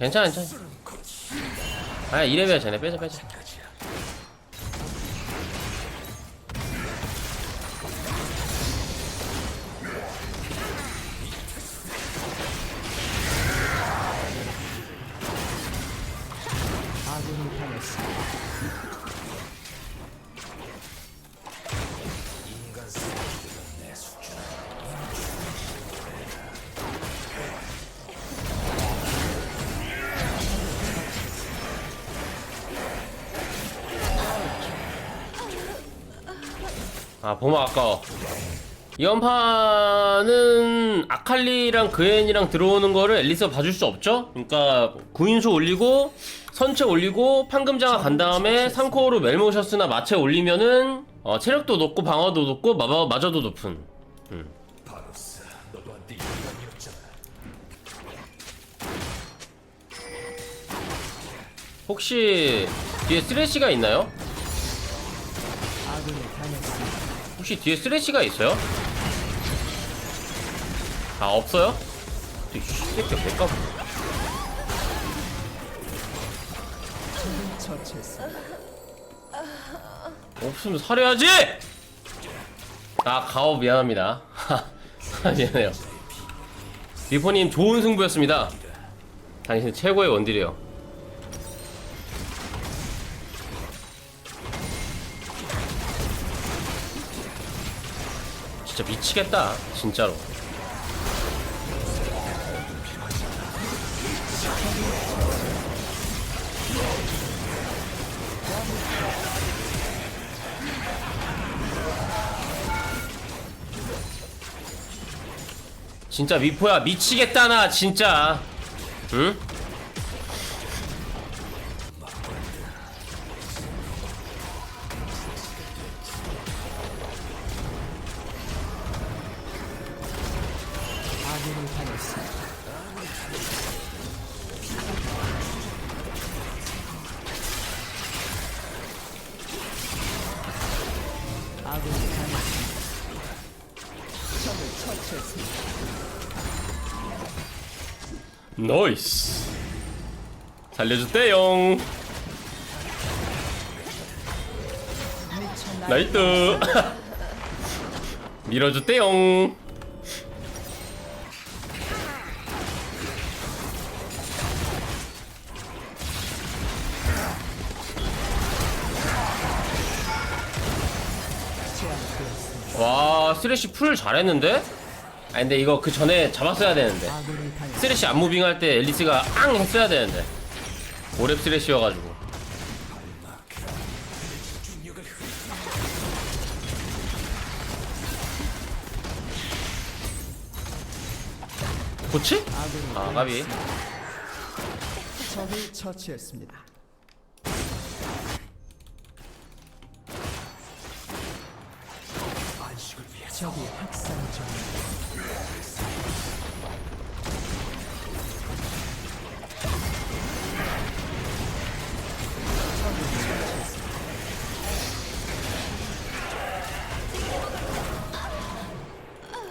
괜찮아 괜찮아. 아 이래봬야 쟤네. 빼자 빼자 아 보마 아까워 이번 판은 아칼리랑 그앤이랑 들어오는 거를 앨리스가 봐줄 수 없죠? 그러니까 구인수 올리고 선체 올리고 판금장아 간 다음에 3코어로 멜모셔스나 마체 올리면은 어, 체력도 높고 방어도 높고 마바, 마저도 높은 음. 혹시 뒤에 쓰레쉬가 있나요? 혹시 뒤에 쓰레쉬가 있어요? 아 없어요? 이 까불어 적을 처치했습니다. 없으면 사려야지! 아 가오 미안합니다 아, 미안해요 리포님 좋은 승부였습니다 당신 최고의 원딜이에요 미치겠다 진짜로 진짜 미포야 미치겠다 나 진짜 응? 나이스 살려줬대용 나이트 밀어줬대용 와 쓰레쉬 풀 잘했는데? 아 근데 이거 그 전에 잡았어야 되는데. 쓰레쉬 안 무빙 할 때 앨리스가 앙 했어야 되는데 오랩 쓰레쉬여가지고? 아군이 아 가비 적을 처치했습니다. 적이 학살 중.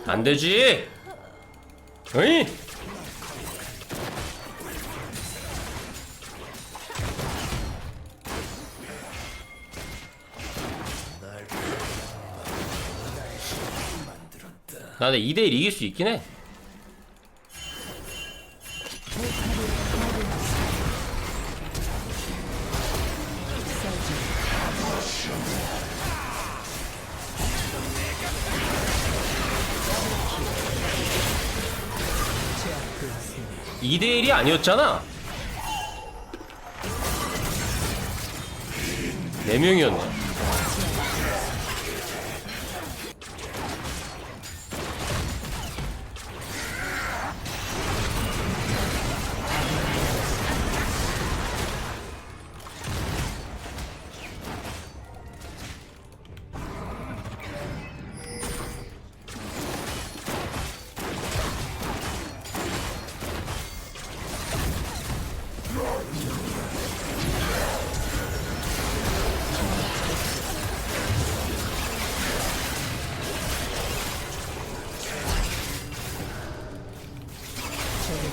안 되지 어이 나 근데 2대1 이길 수 있긴 해 제압되었습니다. 2대1이 아니었잖아 4명이었네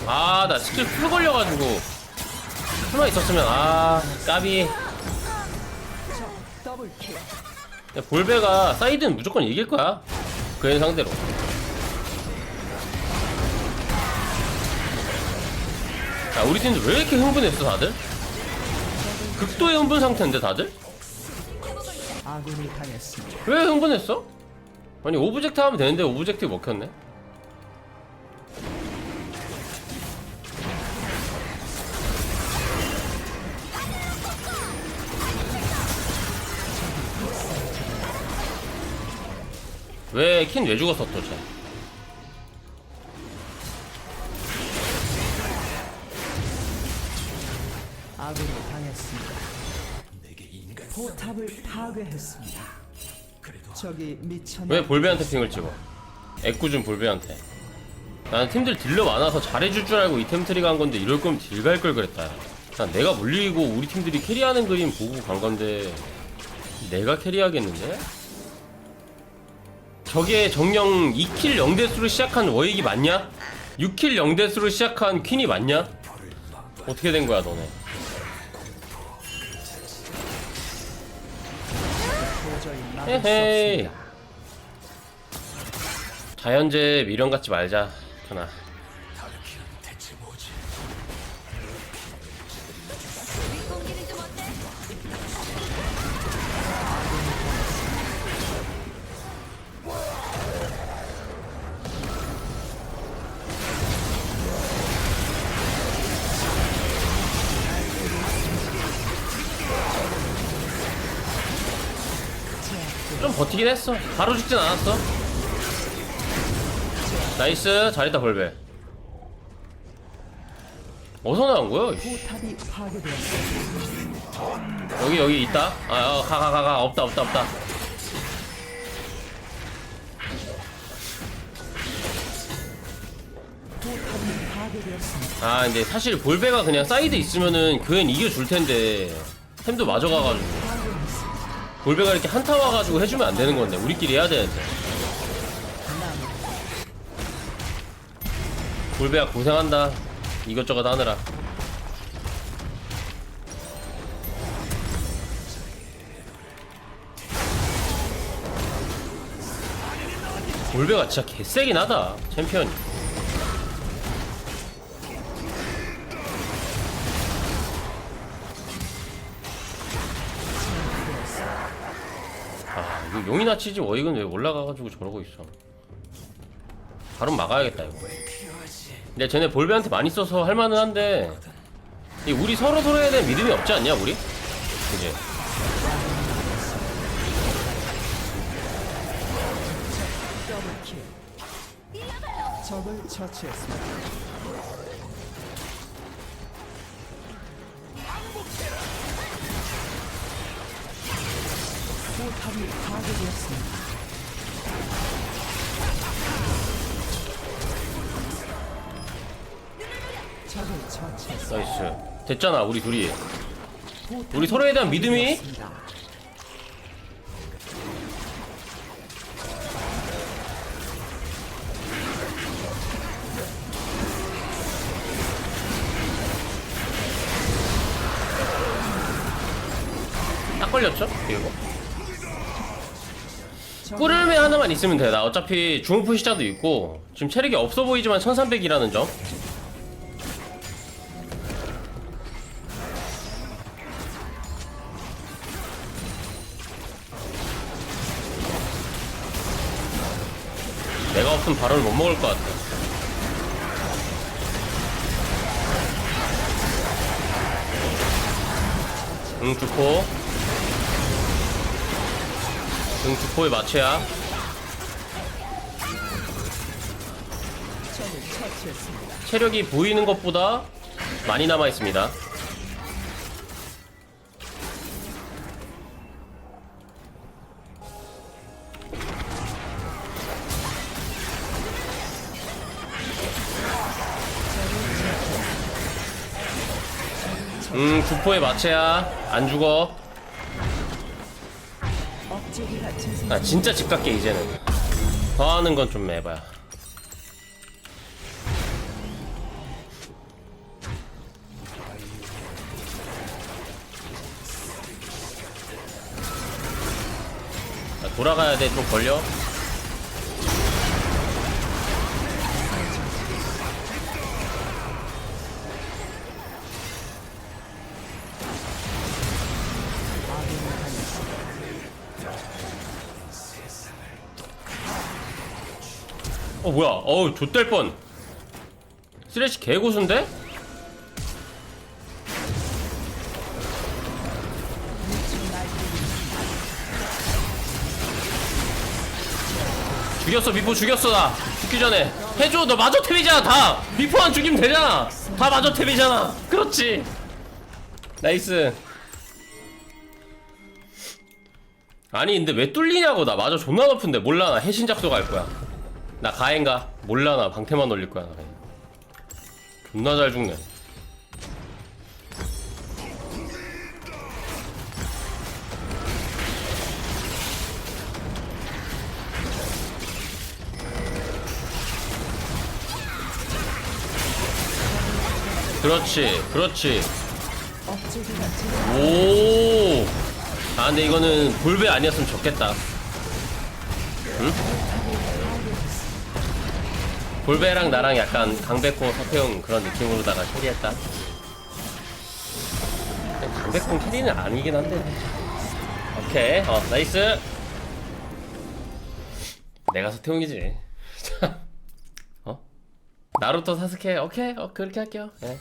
아 나 스킬 풀 걸려가지고 숨어 있었으면 아 까비. 야, 볼베가 사이드는 무조건 이길 거야 그앤 상대로 야 우리 팀들 왜 이렇게 흥분했어 다들? 극도의 흥분 상태인데 다들? 왜 흥분했어? 아니 오브젝트 하면 되는데 오브젝트 먹혔네 왜 킨 왜 죽었어 도대체 아군이 당했습니다. 포탑을 파괴했습니다. 적이 미쳐 왜 볼베한테 핑을 찍어 애꿎은 볼베한테 나는 팀들 딜러 많아서 잘해줄 줄 알고 이템 트리 간 건데 이럴 거면 딜 갈 걸 그랬다 난 내가 물리고 우리 팀들이 캐리하는 그림 보고 간 건데 내가 캐리하겠는데? 저게 정령 2킬 0대수로 시작한 워익이 맞냐? 6킬 0대수로 시작한 퀸이 맞냐? 어떻게 된 거야 너네 없습니다. 자연재 미련 갖지 말자 하나 버티긴 했어. 바로 죽진 않았어. 나이스. 잘했다, 벌베. 어디서 나온 거야? 여기, 여기 있다. 아, 어, 가, 가. 없다, 없다, 없다. 아, 근데 사실 볼베가 그냥 사이드 있으면은 그엔 이겨줄 텐데. 템도 맞아가가지고. 볼베가 이렇게 한타 와가지고 해주면 안 되는 건데. 우리끼리 해야 되는데. 볼베야 고생한다. 이것저것 하느라. 볼베가 진짜 개세긴 하다. 챔피언이. 이거 용이나 치지 워익은 왜 올라가가지고 저러고 있어. 바로 막아야겠다, 이거. 근데 쟤네 볼베한테 많이 써서 할만은 한데, 이 우리 서로 서로에 대한 믿음이 없지 않냐, 우리? 그지? 적을 처치했습니다. 포탑이 파괴되었습니다. 적을 처치했습니다. 나이스. 됐잖아, 우리 둘이. 포탑이 우리 서로에 대한 믿음이? 파괴되었습니다. 딱 걸렸죠? 이거. 꿀을매 하나만 있으면 돼. 나 어차피 중후프 시자도 있고, 지금 체력이 없어 보이지만 1300이라는 점. 내가 없으면 바로는 못 먹을 것 같아. 응, 주포. 응. 적을 처치했습니다. 체력이 보이는 것보다 많이 남아 있습니다. 음, 주포의 마체야. 안 죽어. 아 진짜 집 갈게 이제는. 더 하는 건 좀 해봐야 아, 돌아가야 돼 좀 걸려. 어 뭐야? 어우 좆될 뻔. 쓰레쉬 개고수인데? 죽였어 미포 죽였어 나. 죽기 전에. 해줘 너 마저 탭이잖아 다. 미포만 죽이면 되잖아. 다 마저 탭이잖아. 그렇지. 나이스. 아니 근데 왜 뚫리냐고. 나 마저 존나 높은데 몰라. 나 해신 작도 갈 거야 나 가행가 몰라 나 방태만 올릴 거야 나 그냥 존나 잘 죽네 그렇지 그렇지 억제기가 제 오. 아 근데 이거는 볼베 아니었으면 좋겠다. 응? 볼베랑 나랑 약간 강백호 서태웅 그런 느낌으로다가 처리했다. 근데 강백호 캐리는 아니긴 한데. 오케이, 어 나이스. 내가 서태웅이지. 어? 나루토 사스케 오케이, 어 그렇게 할게요. 네.